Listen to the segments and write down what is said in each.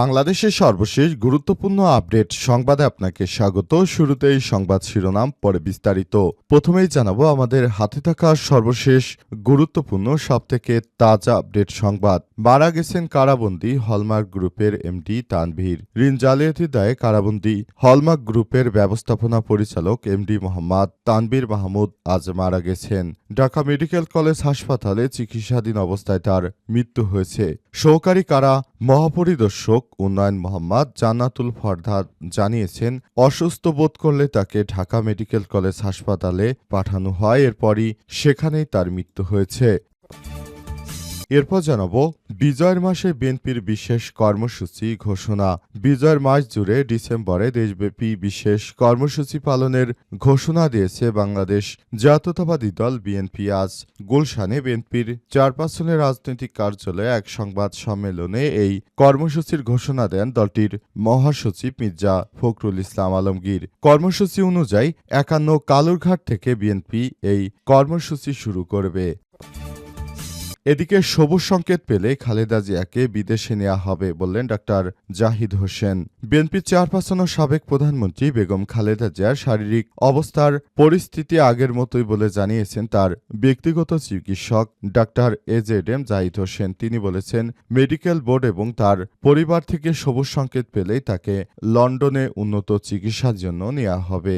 বাংলাদেশের সর্বশেষ গুরুত্বপূর্ণ আপডেট সংবাদে আপনাকে স্বাগত। শুরুতেই সংবাদ শিরোনাম, পরে বিস্তারিত। প্রথমেই জানাব আমাদের হাতে থাকা সর্বশেষ গুরুত্বপূর্ণ, সবথেকে তাজা আপডেট সংবাদ। মারা গেছেন কারাবন্দী হলমার্ক গ্রুপের এমডি তানভীর। ঋণ জালিয়াতির দায়ে কারাবন্দী হলমার্ক গ্রুপের ব্যবস্থাপনা পরিচালক এমডি মোহাম্মদ তানভীর মাহমুদ আজ মারা গেছেন। ঢাকা মেডিকেল কলেজ হাসপাতালে চিকিৎসাধীন অবস্থায় তার মৃত্যু হয়েছে। সহকারী কারা মহাপরিদর্শক উন্নয়ন মোহাম্মদ জান্নাতুল ফরদাদ জানিয়েছেন, অসুস্থ বোধ করলে তাকে ঢাকা মেডিকেল কলেজ হাসপাতালে পাঠানো হয়। এরপরই সেখানেই তার মৃত্যু হয়েছে। এরপর জানাব, বিজয়ের মাসে বিএনপির বিশেষ কর্মসূচি ঘোষণা। বিজয়ের মাস জুড়ে ডিসেম্বরে দেশব্যাপী বিশেষ কর্মসূচি পালনের ঘোষণা দিয়েছে বাংলাদেশ। জাতীয়তাবাদী দল বিএনপি আজ গুলশানে বিএনপির চার চারপাঁচজনের রাজনৈতিক কার্যালয়ে এক সংবাদ সম্মেলনে এই কর্মসূচির ঘোষণা দেন দলটির মহাসচিব মির্জা ফখরুল ইসলাম আলমগীর। কর্মসূচি অনুযায়ী একান্ন কালুরঘাট থেকে বিএনপি এই কর্মসূচি শুরু করবে। এদিকে সবুজ সংকেত পেলে খালেদা জিয়াকে বিদেশে নেওয়া হবে বললেন ডাক্তার জাহিদ হোসেন। বিএনপির চেয়ারপারসন ও সাবেক প্রধানমন্ত্রী বেগম খালেদা জিয়ার শারীরিক অবস্থার পরিস্থিতি আগের মতোই বলে জানিয়েছেন তার ব্যক্তিগত চিকিৎসক doctor AZ M Zahid Hossain. তিনি বলেছেন, মেডিকেল বোর্ড এবং তার পরিবার থেকে সবুজ সংকেত পেলেই তাকে লন্ডনে উন্নত চিকিৎসার জন্য নেওয়া হবে।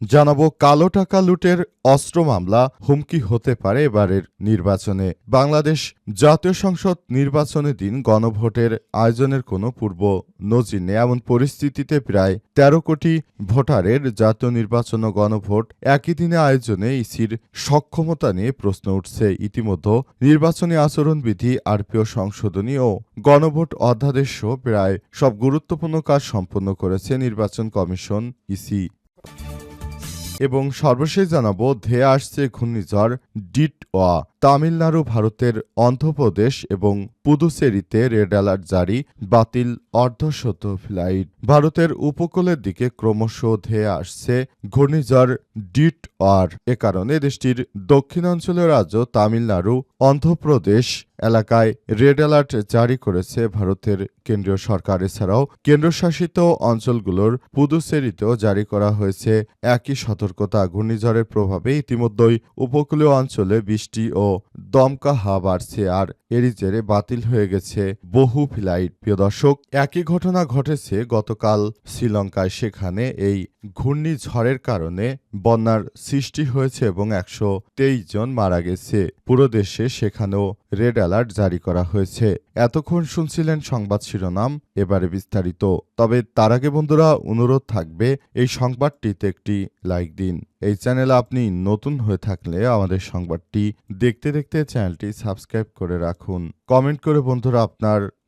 জানাব কালো টাকা লুটের অস্ত্র মামলা হুমকি হতে পারে এবারের নির্বাচনে। বাংলাদেশ জাতীয় সংসদ নির্বাচনের দিন গণভোটের আয়োজনের কোনো পূর্ব নজির নেই। এমন পরিস্থিতিতে প্রায় ১৩ কোটি ভোটারের জাতীয় নির্বাচন ও গণভোট একই দিনে আয়োজনে ইসির সক্ষমতা নিয়ে প্রশ্ন উঠছে। ইতিমধ্যে নির্বাচনী আচরণবিধি, আরপিও সংশোধনী ও গণভোট অধ্যাদেশ প্রায় সব গুরুত্বপূর্ণ কাজ সম্পন্ন করেছে নির্বাচন কমিশন ইসি। এবং সর্বশেষ জানাব ধেয়ে আসছে ঘূর্ণিঝড় ডিট ওয়া তামিলনাড়ু ভারতের অন্ধ্রপ্রদেশ এবং পুদুচেরিতে রেড অ্যালার্ট জারি, বাতিল অর্ধশত ফ্লাইট। ভারতের উপকূলের দিকে ক্রমশ ধেয়ে আসছে ঘূর্ণিঝড় ডিট ওয়ার এ কারণে দেশটির দক্ষিণাঞ্চলীয় রাজ্য তামিলনাড়ু, অন্ধ্রপ্রদেশ এলাকায় রেড অ্যালার্ট জারি করেছে ভারতের কেন্দ্রীয় সরকার। এছাড়াও কেন্দ্রশাসিত অঞ্চলগুলোর পুদুচেরিতেও জারি করা হয়েছে একই সতর্কতা। ঘূর্ণিঝড়ের প্রভাবে ইতিমধ্যেই উপকূলীয় অঞ্চলে বৃষ্টি ও দমকা হাওয়া বাড়ছে আর এরই জেরে বাতিল হয়ে গেছে বহু ফ্লাইট। প্রিয় দর্শক, একই ঘটনা ঘটেছে গতকাল শ্রীলঙ্কায়। সেখানে এই ঘূর্ণিঝড়ের কারণে বন্যার সৃষ্টি হয়েছে এবং একশো তেইশ জন মারা গেছে। পুরো দেশে সেখানেও রেড অ্যালার্ট জারি করা হয়েছে। এতক্ষণ শুনছিলেন সংবাদ শিরোনাম, এবারে বিস্তারিত। তবে তার আগে বন্ধুরা, অনুরোধ থাকবে, এই সংবাদটিতে একটি লাইক দিন। এই চ্যানেলে আপনি নতুন হয়ে থাকলে আমাদের সংবাদটি দেখতে দেখতে চ্যানেলটি সাবস্ক্রাইব করে রাখুন। কমেন্ট করে বন্ধুরা, আপনার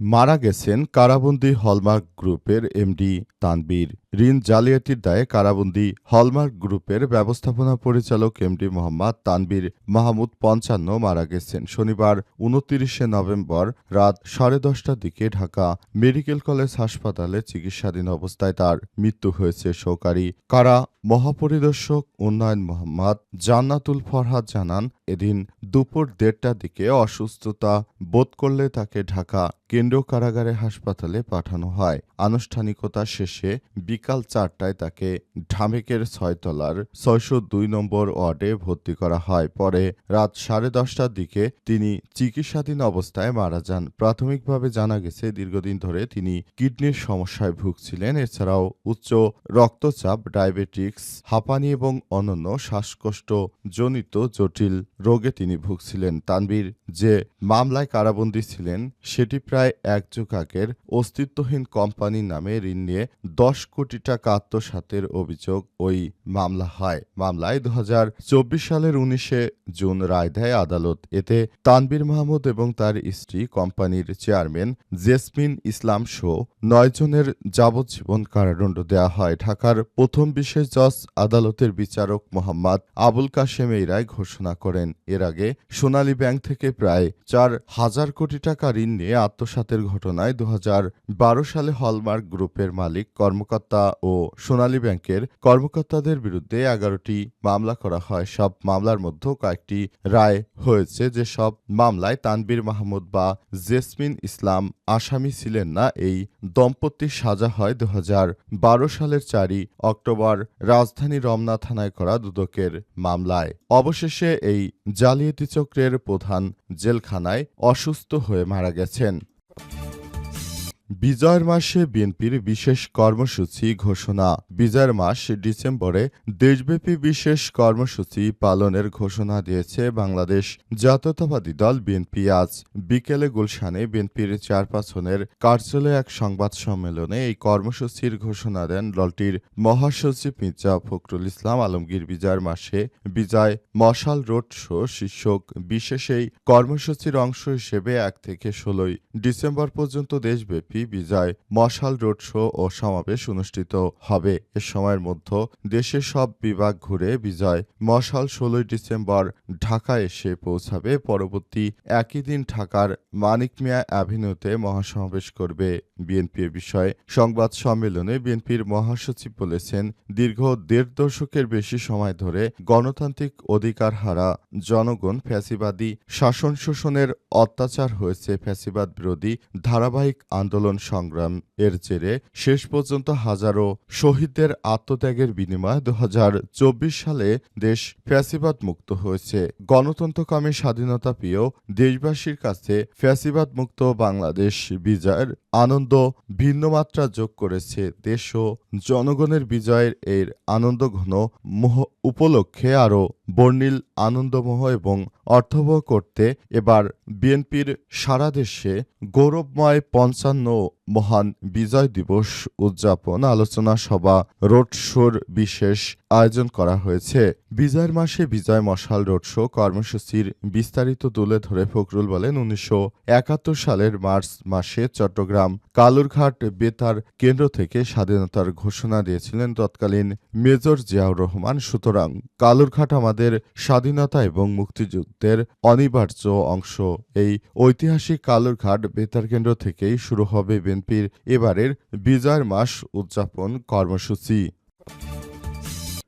মারা গেছেন কারাবন্দী হলমার্ক গ্রুপের এমডি তানবীর। ঋণ জালিয়াতির দায়ে কারাবন্দী হলমার্ক গ্রুপের ব্যবস্থাপনা পরিচালক এমডি মোহাম্মদ তানবীর মাহমুদ পঞ্চান্ন মারা গেছেন। শনিবার উনত্রিশে নভেম্বর রাত সাড়ে দশটার দিকে ঢাকা মেডিকেল কলেজ হাসপাতালে চিকিৎসাধীন অবস্থায় তার মৃত্যু হয়েছে। সহকারী কারা মহাপরিদর্শক উন্নয়ন মোহাম্মদ জান্নাতুল ফরহাদ জানান, এদিন দুপুর দেড়টার দিকে অসুস্থতা বোধ করলে তাকে ঢাকা কেন্দ্রীয় কারাগারে হাসপাতালে পাঠানো হয়। আনুষ্ঠানিকতা শেষে বিকাল চারটায় তাকে ঢামেকের ছয়তলার ছয়শো দুই নম্বর ওয়ার্ডে ভর্তি করা হয়। পরে রাত সাড়ে দশটার দিকে তিনি চিকিৎসাধীন অবস্থায় মারা যান। প্রাথমিকভাবে জানা গেছে, দীর্ঘদিন ধরে তিনি কিডনির সমস্যায় ভুগছিলেন। এছাড়াও উচ্চ রক্তচাপ, ডায়াবেটিক্স, হাঁপানি এবং অন্যান্য শ্বাসকষ্ট জনিত জটিল রোগে তিনি ভুগছিলেন। তানবীর যে মামলায় কারাবন্দী ছিলেন, সেটি প্রায় প্রায় এক যুগ আগের অস্তিত্বহীন কোম্পানির নামে ঋণ নিয়ে দশ কোটি টাকা আত্মসাতের অভিযোগ ওই মামলা হয়। মামলায় দু সালের উনিশে জুন রায় দেয় আদালত। এতে তানবীর মাহমুদ এবং তার স্ত্রী কোম্পানির চেয়ারম্যান জেসমিন ইসলাম সহ নয় জনের যাবজ্জীবন কারাদণ্ড দেওয়া হয়। ঢাকার প্রথম বিশেষ জজ আদালতের বিচারক মোহাম্মদ আবুল কাশেম এই রায় ঘোষণা করেন। এর আগে সোনালী ব্যাংক থেকে প্রায় চার হাজার কোটি টাকা ঋণ নিয়ে আত্মসাতের ঘটনায় দু হাজার বারো সালে হলমার্ক গ্রুপের মালিক, কর্মকর্তা ও সোনালী ব্যাংকের কর্মকর্তাদের বিরুদ্ধে এগারোটি মামলা করা হয়। সব মামলার মধ্যে কয়েকটি রায় হয়েছে যে সব মামলায় তানবীর মাহমুদ বা জেসমিন ইসলাম আসামি ছিলেন না। এই দম্পতির সাজা হয় দু হাজার বারো সালের চারই অক্টোবর রাজধানী রমনা থানায় করা দুদকের মামলায়। অবশেষে এই জালিয়াতি চক্রের প্রধান জেলখানায় অসুস্থ হয়ে মারা গেছেন। বিজয়ের মাসে বিএনপির বিশেষ কর্মসূচি ঘোষণা। বিজয়ের মাস ডিসেম্বরে দেশব্যাপী বিশেষ কর্মসূচি পালনের ঘোষণা দিয়েছে বাংলাদেশ। জাতীয়তাবাদী দল বিএনপি আজ বিকেলে গুলশানে বিএনপির চেয়ারপারসনের কার্যালয়ে এক সংবাদ সম্মেলনে এই কর্মসূচির ঘোষণা দেন দলটির মহাসচিব মির্জা ফখরুল ইসলাম আলমগীর। বিজয়ের মাসে বিজয় মশাল রোড শো শীর্ষক বিশেষ এই কর্মসূচির অংশ হিসেবে এক থেকে ষোলোই ডিসেম্বর পর্যন্ত দেশব্যাপী বিজয় মশাল রোড শো ও সমাবেশ অনুষ্ঠিত হবে। এ সময়ের মধ্যে দেশের সব বিভাগ ঘুরে বিজয় মশাল ষোলোই ডিসেম্বর ঢাকা এসে পৌঁছাবে। পরবর্তী একই দিন ঢাকার মানিক মিয়া অ্যাভিনিউতে মহাসমাবেশ করবে। বিএনপি বিষয়ে সংবাদ সম্মেলনে বিএনপির মহাসচিব বলেছেন, দীর্ঘ দেড় দশকের বেশি সময় ধরে গণতান্ত্রিক অধিকার হারা জনগণ ফ্যাসিবাদী শাসন শোষণের অত্যাচার হয়েছে। ফ্যাসিবাদ বিরোধী ধারাবাহিক আন্দোলন সংগ্রাম এর জেরে শেষ পর্যন্ত হাজারো শহীদদের আত্মত্যাগের বিনিময়ে দু হাজার চব্বিশ সালে দেশ ফ্যাসিবাদ মুক্ত হয়েছে। গণতন্ত্রকামী স্বাধীনতা প্রিয় দেশবাসীর কাছে ফ্যাসিবাদ মুক্ত বাংলাদেশ বিজয়ের আনন্দ ভিন্ন মাত্রা যোগ করেছে। দেশ ও জনগণের বিজয়ের এর আনন্দঘন মোহ উপলক্ষে আরও বর্ণিল আনন্দমোহ এবং অর্থবহ করতে এবার বিএনপির সারা দেশে গৌরবময় পঞ্চান্ন の মহান বিজয় দিবস উদযাপন আলোচনা সভা, রোড শোর বিশেষ আয়োজন করা হয়েছে। বিজয়ের মাসে বিজয় মশাল রোড শো কর্মসূচির বিস্তারিত তুলে ধরে ফখরুল বলেন, উনিশশো একাত্তর সালের মার্চ মাসে চট্টগ্রাম কালুরঘাট বেতার কেন্দ্র থেকে স্বাধীনতার ঘোষণা দিয়েছিলেন তৎকালীন মেজর জিয়াউর রহমান। সুতরাং কালুরঘাট আমাদের স্বাধীনতা এবং মুক্তিযুদ্ধের অনিবার্য অংশ। এই ঐতিহাসিক কালুরঘাট বেতার কেন্দ্র থেকেই শুরু হবে বিএনপির এবারের বিজয়ের মাস উদযাপন কর্মসূচি।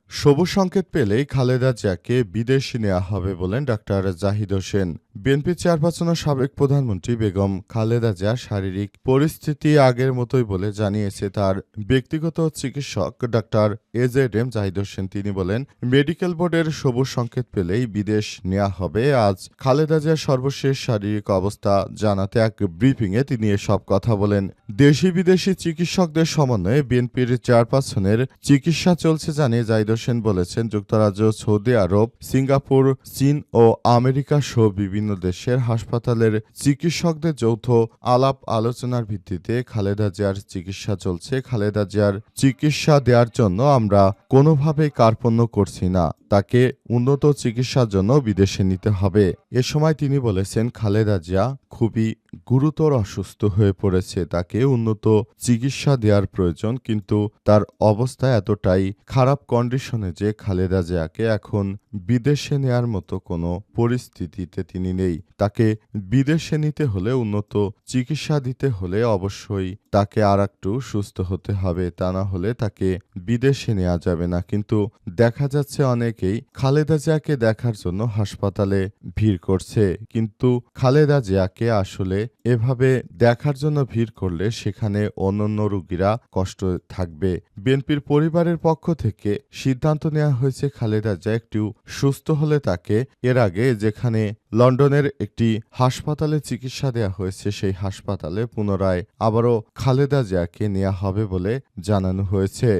সবুজ সংকেত পেলেই খালেদা জিয়াকে বিদেশে নেওয়া হবে বলেন ডাক্তার জাহিদ হোসেন। বিএনপি চেয়ারপারসনের সাবেক প্রধানমন্ত্রী বেগম খালেদা জিয়ার শারীরিক পরিস্থিতি আগের মতোই বলে জানিয়েছে তার ব্যক্তিগত চিকিৎসক doctor AZ M Zahid Hossain. তিনি বলেন, মেডিকেল বোর্ডের সবুজ সংকেত পেলেই বিদেশ নেওয়া হবে। আজ খালেদা জিয়ার সর্বশেষ শারীরিক অবস্থা জানাতে এক ব্রিফিংয়ে তিনি এসব কথা বলেন। দেশি বিদেশি চিকিৎসকদের সমন্বয়ে বিএনপির চেয়ারপারসনের চিকিৎসা চলছে জানিয়ে জাহিদ হোসেন বলেছেন, যুক্তরাজ্য, সৌদি আরব, সিঙ্গাপুর, চীন ও আমেরিকা সহ বিভিন্ন দেশের হাসপাতালের চিকিৎসকদের যৌথ আলাপ আলোচনার ভিত্তিতে খালেদা জিয়ার চিকিৎসা চলছে। খালেদা জিয়ার চিকিৎসা দেওয়ার জন্য আমরা কোনোভাবেই কার্পণ্য করছি না। তাকে উন্নত চিকিৎসার জন্য বিদেশে নিতে হবে। এ সময় তিনি বলেছেন, খালেদা জিয়া খুবই গুরুতর অসুস্থ হয়ে পড়েছে, তাকে উন্নত চিকিৎসা দেওয়ার প্রয়োজন, কিন্তু তার অবস্থা এতটাই খারাপ কন্ডিশনে যে খালেদা জিয়াকে এখন বিদেশে নেয়ার মতো কোনো পরিস্থিতিতে তিনি নেই। তাকে বিদেশে নিতে হলে, উন্নত চিকিৎসা দিতে হলে অবশ্যই তাকে আর একটু সুস্থ হতে হবে, তা না হলে তাকে বিদেশে নেওয়া যাবে না। কিন্তু দেখা যাচ্ছে অনেকেই খালেদা জিয়াকে দেখার জন্য হাসপাতালে ভিড় করছে। কিন্তু খালেদা জিয়াকে আসলে এভাবে দেখার জন্য ভিড় করলে সেখানে অন্যান্য রোগীরা কষ্ট থাকবে। বিএনপির পরিবারের পক্ষ থেকে সিদ্ধান্ত নেওয়া হয়েছে, খালেদা জিয়া একটু সুস্থ হলে তাকে এর আগে যেখানে লন্ডনের একটি হাসপাতালে চিকিৎসা দেওয়া হয়েছে, সেই হাসপাতালে পুনরায় আবারও খালেদা জিয়াকে নেওয়া হবে বলে জানানো হয়েছে।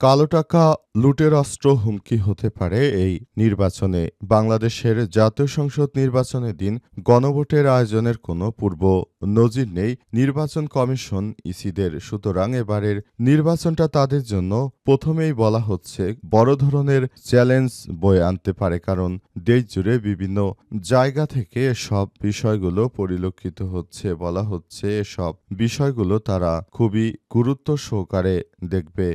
কালো টাকা লুটের অস্ত্র হুমকি হতে পারে এই নির্বাচনে। বাংলাদেশের জাতীয় সংসদ নির্বাচনের দিন গণভোটের আয়োজনের কোনো পূর্ব নজির নেই। নির্বাচন কমিশন, ইসিদের, সুতরাং এবারের নির্বাচনটা তাদের জন্য প্রথমেই বলা হচ্ছে বড় ধরনের চ্যালেঞ্জ বয়ে আনতে পারে, কারণ দেশ জুড়ে বিভিন্ন জায়গা থেকে সব বিষয়গুলো পরিলক্ষিত হচ্ছে, বলা হচ্ছে এসব বিষয়গুলো তারা খুবই গুরুত্ব সহকারে দেখবে।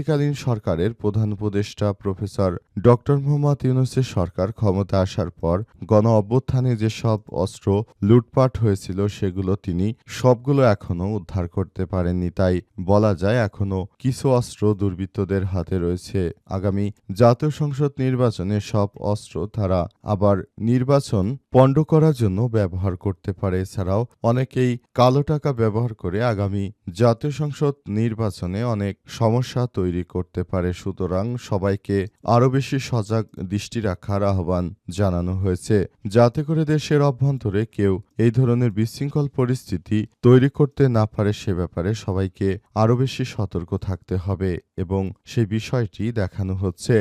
অন্তর্বর্তীকালীন সরকারের প্রধান উপদেষ্টা প্রফেসর ডক্টর মোহাম্মদ ইউনুসের সরকার ক্ষমতা আসার পর গণ অভ্যুত্থানে যেসব অস্ত্র লুটপাট হয়েছিল সেগুলো তিনি সবগুলো এখনও উদ্ধার করতে পারেননি। তাই বলা যায় এখনও কিছু অস্ত্র দুর্বৃত্তদের হাতে রয়েছে। আগামী জাতীয় সংসদ নির্বাচনে সব অস্ত্র তারা আবার নির্বাচন পণ্ড করার জন্য ব্যবহার করতে পারে। এছাড়াও অনেকেই কালো টাকা ব্যবহার করে আগামী জাতীয় সংসদ নির্বাচনে অনেক সমস্যা তৈরি করতে পারে। সুতরাং সবাইকে আরও বেশি সজাগ দৃষ্টি রাখার আহ্বান জানানো হয়েছে। যাতে করে দেশের অভ্যন্তরে কেউ এই ধরনের বিশৃঙ্খল পরিস্থিতি তৈরি করতে না পারে, সে ব্যাপারে সবাইকে আরও বেশি সতর্ক থাকতে হবে এবং সেই বিষয়টি দেখানো হচ্ছে।